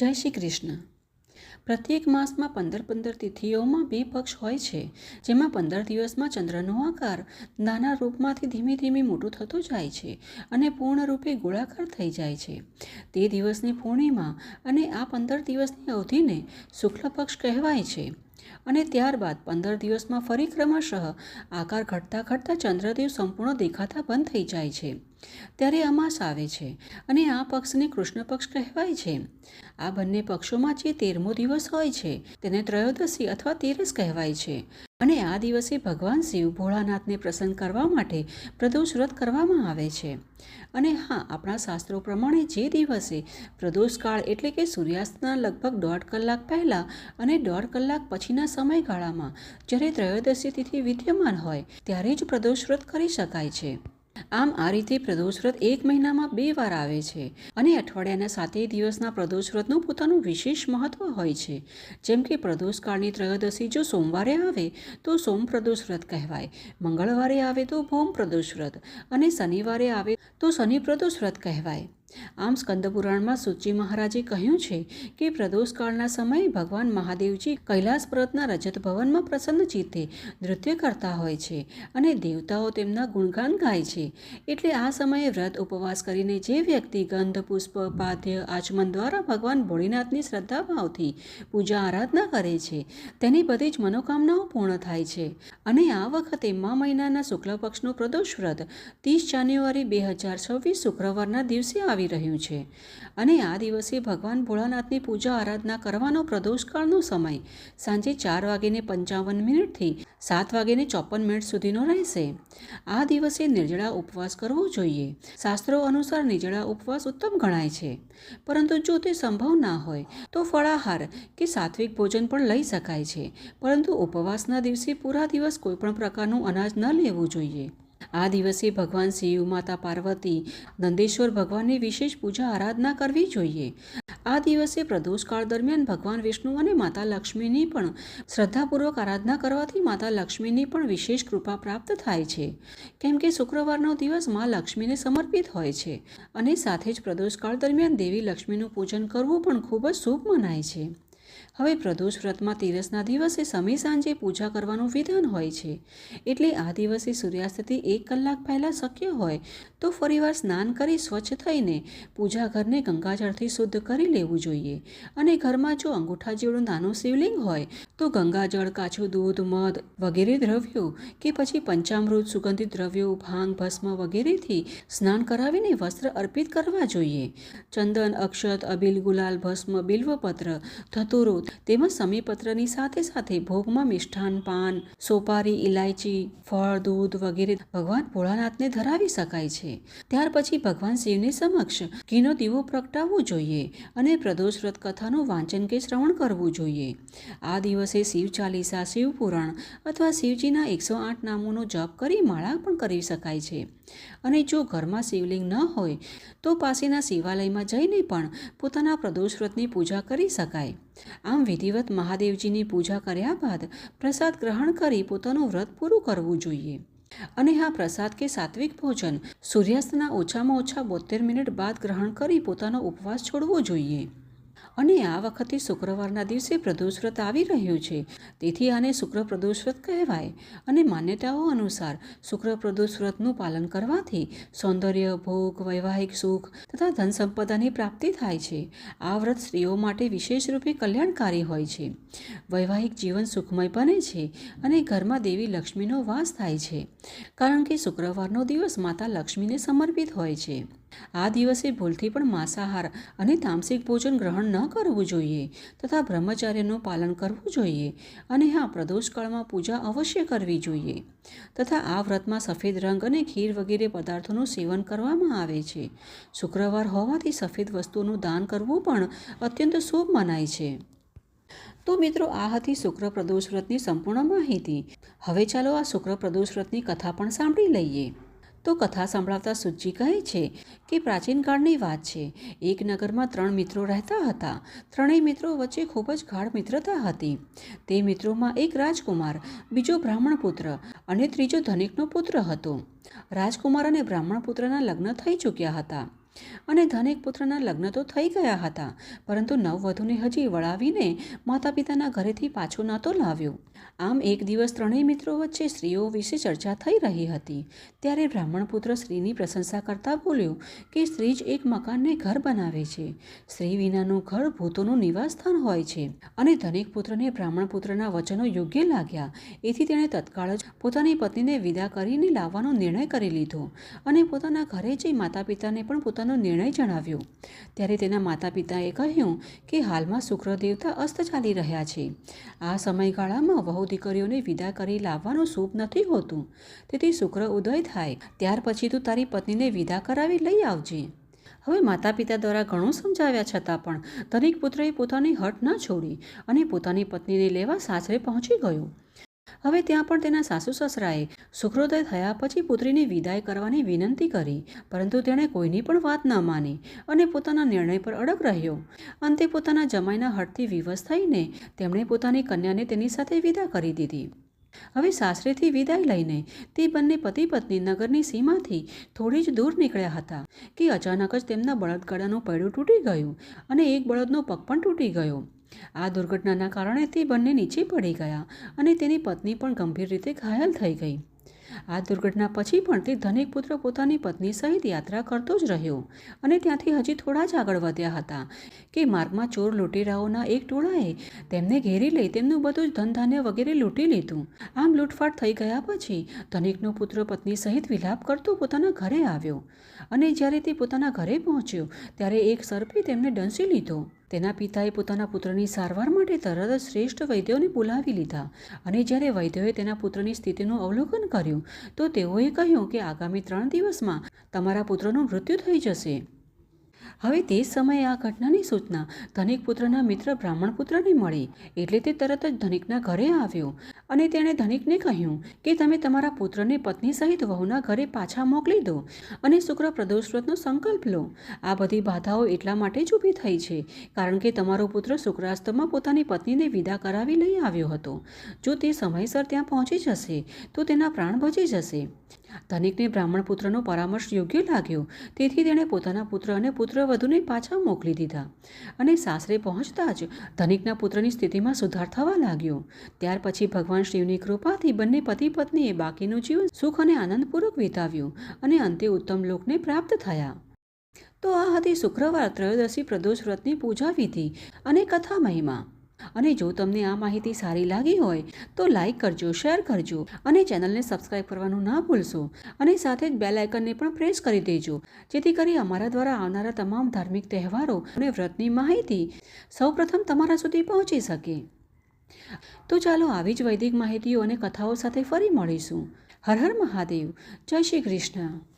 જય શ્રી કૃષ્ણ. પ્રત્યેક માસમાં પંદર પંદર તિથિઓમાં બે પક્ષ હોય છે, જેમાં પંદર દિવસમાં ચંદ્રનો આકાર નાના રૂપમાંથી ધીમે ધીમે મોટું થતો જાય છે અને પૂર્ણ રૂપે ગોળાકાર થઈ જાય છે. તે દિવસની પૂર્ણિમા અને આ પંદર દિવસની અવધિને શુક્લ પક્ષ કહેવાય છે અને ત્યારબાદ પંદર દિવસમાં ફરી ક્રમશઃ આકાર ઘટતા ઘટતા ચંદ્રદેવ સંપૂર્ણ દેખાતા બંધ થઈ જાય છે. ત્યારે અમાસ આવે છે અને આ પક્ષને કૃષ્ણ પક્ષ કહેવાય છે. આ બંને પક્ષોમાં જે તેરમો દિવસ હોય છે, તેને ત્રયોદશી અથવા તેરસ કહેવાય છે. અને આ દિવસે ભગવાન શિવ ભોળાનાથને પ્રસન્ન કરવા માટે પ્રદોષ વ્રત કરવામાં આવે છે. અને હા, આપણા શાસ્ત્રો પ્રમાણે જે દિવસે પ્રદોષકાળ એટલે કે સૂર્યાસ્તના લગભગ દોઢ કલાક પહેલાં અને દોઢ કલાક પછીના સમયગાળામાં જ્યારે ત્રયોદશી તિથિ વિદ્યમાન હોય, ત્યારે જ પ્રદોષ વ્રત કરી શકાય છે. આમ આ રીતે પ્રદોષ વ્રત એક મહિનામાં બે વાર આવે છે અને અઠવાડિયાના સાતેય દિવસના પ્રદોષ વ્રતનું પોતાનું વિશેષ મહત્વ હોય છે. જેમ કે પ્રદોષકાળની ત્રયોદશી જો સોમવારે આવે તો સોમ પ્રદોષ વ્રત કહેવાય, મંગળવારે આવે તો ભૌમ પ્રદોષ વ્રત અને શનિવારે આવે તો શનિ પ્રદોષ વ્રત કહેવાય. આમ સ્કંદપુરાણમાં સુચી મહારાજે કહ્યું છે કે પ્રદોષકાળના સમયે ભગવાન મહાદેવજી કૈલાસ પર્વતના રજત ભવનમાં પ્રસન્ન ચિત્તે નૃત્ય કરતા હોય છે અને દેવતાઓ તેમના ગુણગાન ગાય છે. એટલે આ સમયે વ્રત ઉપવાસ કરીને જે વ્યક્તિ ગંધ, પુષ્પ, પાદ્ય, આચમન દ્વારા ભગવાન ભોળીનાથની શ્રદ્ધાભાવથી પૂજા આરાધના કરે છે, તેની બધી જ મનોકામનાઓ પૂર્ણ થાય છે. અને આ વખતે મા મહિનાના શુક્લ પક્ષનું પ્રદોષ વ્રત ત્રીસ જાન્યુઆરી બે હજાર છવ્વીસ શુક્રવારના દિવસે આવી આવી રહ્યું છે. અને આ દિવસે ભગવાન ભોળાનાથની પૂજા આરાધના કરવાનો પ્રદોષકાળનો સમય સાંજે ચાર વાગીને પંચાવન મિનિટથી સાત વાગીને ચોપન મિનિટ સુધીનો રહેશે. આ દિવસે નિર્જળા ઉપવાસ કરવો જોઈએ. શાસ્ત્રો અનુસાર નિર્જળા ઉપવાસ ઉત્તમ ગણાય છે. પરંતુ જો તે સંભવ ના હોય, તો ફળાહાર કે સાત્વિક ભોજન પણ લઈ શકાય છે. પરંતુ ઉપવાસના દિવસે પૂરા દિવસ કોઈપણ પ્રકારનું અનાજ ન લેવું જોઈએ. આ દિવસે ભગવાન શિવ, માતા પાર્વતી, નંદેશ્વર ભગવાનની વિશેષ પૂજા, આરાધના કરવી જોઈએ. આ દિવસે પ્રદોષકાળ દરમિયાન ભગવાન વિષ્ણુ અને માતા લક્ષ્મીની પણ શ્રદ્ધાપૂર્વક આરાધના કરવાથી માતા લક્ષ્મીની પણ વિશેષ કૃપા પ્રાપ્ત થાય છે. કેમ કે શુક્રવારનો દિવસ મા લક્ષ્મીને સમર્પિત હોય છે અને સાથે જ પ્રદોષકાળ દરમિયાન દેવી લક્ષ્મીનું પૂજન કરવું પણ ખૂબ જ શુભ મનાય છે. હવે પ્રદોષ વ્રતમાં તેરસના દિવસે સમય સાંજે પૂજા કરવાનું વિધાન હોય છે. એટલે આ દિવસે સૂર્યાસ્તથી એક કલાક પહેલાં શક્ય હોય તો ફરીવાર સ્નાન કરી સ્વચ્છ થઈને પૂજા ઘરને ગંગાજળથી શુદ્ધ કરી લેવું જોઈએ. અને ઘરમાં જો અંગૂઠા જેવડું નાનું શિવલિંગ હોય તો ગંગાજળ કાચું દૂધ, મધ વગેરે દ્રવ્યો કે પછી પંચામૃત, સુગંધિત દ્રવ્યો, ભાંગ, ભસ્મ વગેરેથી સ્નાન કરાવીને વસ્ત્ર અર્પિત કરવા જોઈએ. ચંદન, અક્ષત, અબિલ, ગુલાલ, ભસ્મ, બિલ્વપત્ર, ધતુરો તેમજ સમીપત્રની સાથે સાથે ભોગમાં મિષ્ઠાન, પાન, સોપારી ઇલાયચી ફળ, દૂધ વગેરે ભગવાન ભોળાનાથને ધરાવી શકાય છે. ત્યાર પછી ભગવાન શિવની સમક્ષ ઘીનો દીવો પ્રગટાવવો જોઈએ અને પ્રદોષ વ્રત કથાનું વાંચન કે શ્રવણ કરવું જોઈએ. આ દિવસે શિવ ચાલીસા શિવપુરાણ અથવા શિવજીના એકસો આઠ નામોનો જપ કરી માળા પણ કરી શકાય છે. અને જો ઘરમાં શિવલિંગ ન હોય, તો પાસેના શિવાલયમાં જઈને પણ પોતાના પ્રદોષ વ્રતની પૂજા કરી શકાય. આમ વિધિવત મહાદેવજીની પૂજા કર્યા બાદ પ્રસાદ ગ્રહણ કરી પોતાનું વ્રત પૂરું કરવું જોઈએ. અને હા, પ્રસાદ કે સાત્વિક ભોજન સૂર્યાસ્તના ઓછામાં ઓછા બોતેર મિનિટ બાદ ગ્રહણ કરી પોતાનો ઉપવાસ છોડવો જોઈએ. અને આ વખતે શુક્રવારના દિવસે પ્રદોષ આવી રહ્યું છે. તેથી આને શુક્ર પ્રદોષ કહેવાય અને માન્યતાઓ અનુસાર શુક્ર પ્રદોષ વ્રતનું પાલન કરવાથી સૌંદર્ય, ભોગ, વૈવાહિક સુખ તથા ધન સંપદાની પ્રાપ્તિ થાય છે. આ વ્રત સ્ત્રીઓ માટે વિશેષ રૂપે કલ્યાણકારી હોય છે. વૈવાહિક જીવન સુખમય બને છે અને ઘરમાં દેવી લક્ષ્મીનો વાસ થાય છે. કારણ કે શુક્રવારનો દિવસ માતા લક્ષ્મીને સમર્પિત હોય છે. આ દિવસે ભૂલથી પણ માંસાહાર અને તામસિક ભોજન ગ્રહણ ન કરવું જોઈએ તથા બ્રહ્મચાર્યનું પાલન કરવું જોઈએ અને હા, પ્રદોષકાળમાં પૂજા અવશ્ય કરવી જોઈએ તથા આ વ્રતમાં સફેદ રંગ અને ખીર વગેરે પદાર્થોનું સેવન કરવામાં આવે છે. શુક્રવાર હોવાથી સફેદ વસ્તુઓનું દાન કરવું પણ અત્યંત શુભ મનાય છે. તો મિત્રો, આ હતી શુક્ર પ્રદોષ વ્રતની સંપૂર્ણ માહિતી. હવે ચાલો આ શુક્ર પ્રદોષ વ્રતની કથા પણ સાંભળી લઈએ. તો કથા સંભળાવતા સુજી કહે છે કે પ્રાચીન કાળની વાત છે. એક નગરમાં ત્રણ મિત્રો રહેતા હતા. ત્રણેય મિત્રો વચ્ચે ખૂબ જ ગાઢ મિત્રતા હતી. તે મિત્રોમાં એક રાજકુમાર, બીજો બ્રાહ્મણ પુત્ર અને ત્રીજો ધનિકનો પુત્ર હતો. રાજકુમાર અને બ્રાહ્મણ પુત્રના લગ્ન થઈ ચૂક્યા હતા. અને ધનિક પુત્રના લગ્ન તો થઈ ગયા હતા, પરંતુ નવવધુને હજી વળાવીને માતા પિતાના ઘરેથી પાછો નહોતો લાવ્યો. આમ એક દિવસ ત્રણેય મિત્રો વચ્ચે સ્ત્રીઓ વિશે ચર્ચા થઈ રહી હતી. ત્યારે બ્રાહ્મણ પુત્ર સ્ત્રીની પ્રશંસા કરતા બોલ્યો કે સ્ત્રી જ એક મકાનને ઘર બનાવે છે. સ્ત્રી વિનાનું ઘર ભૂતોનું નિવાસસ્થાન હોય છે. અને ધનિક પુત્રને બ્રાહ્મણ પુત્રના વચનો યોગ્ય લાગ્યા. એથી તેણે તત્કાળ જ પોતાની પત્નીને વિદા કરીને લાવવાનો નિર્ણય કરી લીધો અને પોતાના ઘરે જઈ માતા પિતાને પણ પોતાનો નિર્ણય જણાવ્યો. ત્યારે તેના માતા પિતાએ કહ્યું કે હાલમાં શુક્ર દેવતા અસ્ત ચાલી રહ્યા છે. આ સમયગાળામાં વહુ દીકરીઓને વિદા કરી લાવવાનું શુભ નથી હોતું. તેથી શુક્ર ઉદય થાય, ત્યાર પછી તું તારી પત્નીને વિદા કરાવી લઈ આવજે. હવે માતા પિતા દ્વારા ઘણું સમજાવ્યા છતાં પણ ધનિક પુત્રએ પોતાની હટ ન છોડી અને પોતાની પત્નીને લેવા સાસરે પહોંચી ગયો. હવે ત્યાં પણ તેના સાસુ સસરાએ શુક્રોદય થયા પછી પુત્રીની વિદાય કરવાની વિનંતી કરી, પરંતુ તેણે કોઈની પણ વાત ન માની અને પોતાના નિર્ણય પર અડગ રહ્યો. અંતે પોતાના જમાઈના હટથી વિવશ થઈને તેમણે પોતાની કન્યાને તેની સાથે વિદા કરી દીધી. હવે સાસરેથી વિદાય લઈને તે બંને પતિ પત્ની નગરની સીમાથી થોડી જ દૂર નીકળ્યા હતા, કે અચાનક જ તેમના બળદગાડાનું પૈડું તૂટી ગયું અને એક બળદનો પગ પણ તૂટી ગયો. આ દુર્ઘટનાના કારણે તે બંને નીચે પડી ગયા અને તેની પત્ની પણ ગંભીર રીતે ઘાયલ થઈ ગઈ. આ દુર્ઘટના પછી પણ તે ધનિક પુત્ર પોતાની પત્ની સહિત યાત્રા કરતો જ રહ્યો અને ત્યાંથી હજી થોડા જ આગળ વધ્યા હતા કે માર્ગમાં ચોર લૂંટેરાઓના એક ટોળાએ તેમને ઘેરી લઈ તેમનું બધું જ ધન ધાન્ય વગેરે લૂંટી લીધું. આમ લૂંટફાટ થઈ ગયા પછી ધનિકનો પુત્ર પત્ની સહિત વિલાપ કરતો પોતાના ઘરે આવ્યો અને જ્યારે તે પોતાના ઘરે પહોંચ્યો ત્યારે એક સર્પે તેમને ડંસી લીધો. તેના પિતાએ પોતાના પુત્રની સારવાર માટે તરત શ્રેષ્ઠ વૈદ્યોને બોલાવી લીધા અને જ્યારે વૈદ્યોએ તેના પુત્રની સ્થિતિનું અવલોકન કર્યું, તો તેઓએ કહ્યું કે આગામી ત્રણ દિવસમાં તમારા પુત્રનું મૃત્યુ થઈ જશે. હવે તે સમયે આ ઘટનાની સૂચના ધનિક પુત્રના મિત્ર બ્રાહ્મણ પુત્રને મળી. એટલે તે તરત જ ધનિકના ઘરે આવ્યો અને તેણે ધનિકને કહ્યું કે તમે તમારા પુત્રને પત્ની સહિત વહુના ઘરે પાછા મોકલી દો અને શુક્ર પ્રદોષ વ્રતનો સંકલ્પ લો. આ બધી બાધાઓ એટલા માટે જ ઊભી થઈ છે, કારણ કે તમારો પુત્ર શુક્રાસ્તમાં પોતાની પત્નીને વિદા કરાવી લઈ આવ્યો હતો. જો તે સમયસર ત્યાં પહોંચી જશે, તો તેના પ્રાણ બચી જશે. ધનિકને બ્રાહ્મણ પુત્રનો પરામર્શ યોગ્ય લાગ્યો. તેથી તેણે પોતાના પુત્ર અને પુત્રવધુને પાછા મોકલી દીધા. અને સાસરે પહોંચતા જ ધનિકના પુત્રની સ્થિતિમાં સુધાર થવા લાગ્યો. ત્યાર પછી ભગવાન શિવની કૃપાથી બંને પતિ પત્નીએ બાકીનું જીવન સુખ અને આનંદપૂર્વક વિતાવ્યું અને અંતે ઉત્તમ લોકને પ્રાપ્ત થયા. તો આ હતી શુક્રવાર ત્રયોદશી પ્રદોષ વ્રતની પૂજા વિધિ અને કથા મહિમા. અને જો તમને આ માહિતી સારી લાગી હોય, તો લાઈક કરજો, શેર કરજો અને ચેનલને સબસ્ક્રાઈબ કરવાનું ના ભૂલશો. અને સાથે જ બેલ આઇકનને પણ પ્રેસ કરી દેજો, જેથી કરી અમારા દ્વારા આવનારા તમામ ધાર્મિક તહેવારો અને વ્રતની માહિતી સૌપ્રથમ તમારા સુધી પહોંચી શકે. તો ચાલો આવી જ વૈદિક માહિતીઓ અને કથાઓ સાથે ફરી મળીશું. હર હર મહાદેવ. જય શ્રી કૃષ્ણ.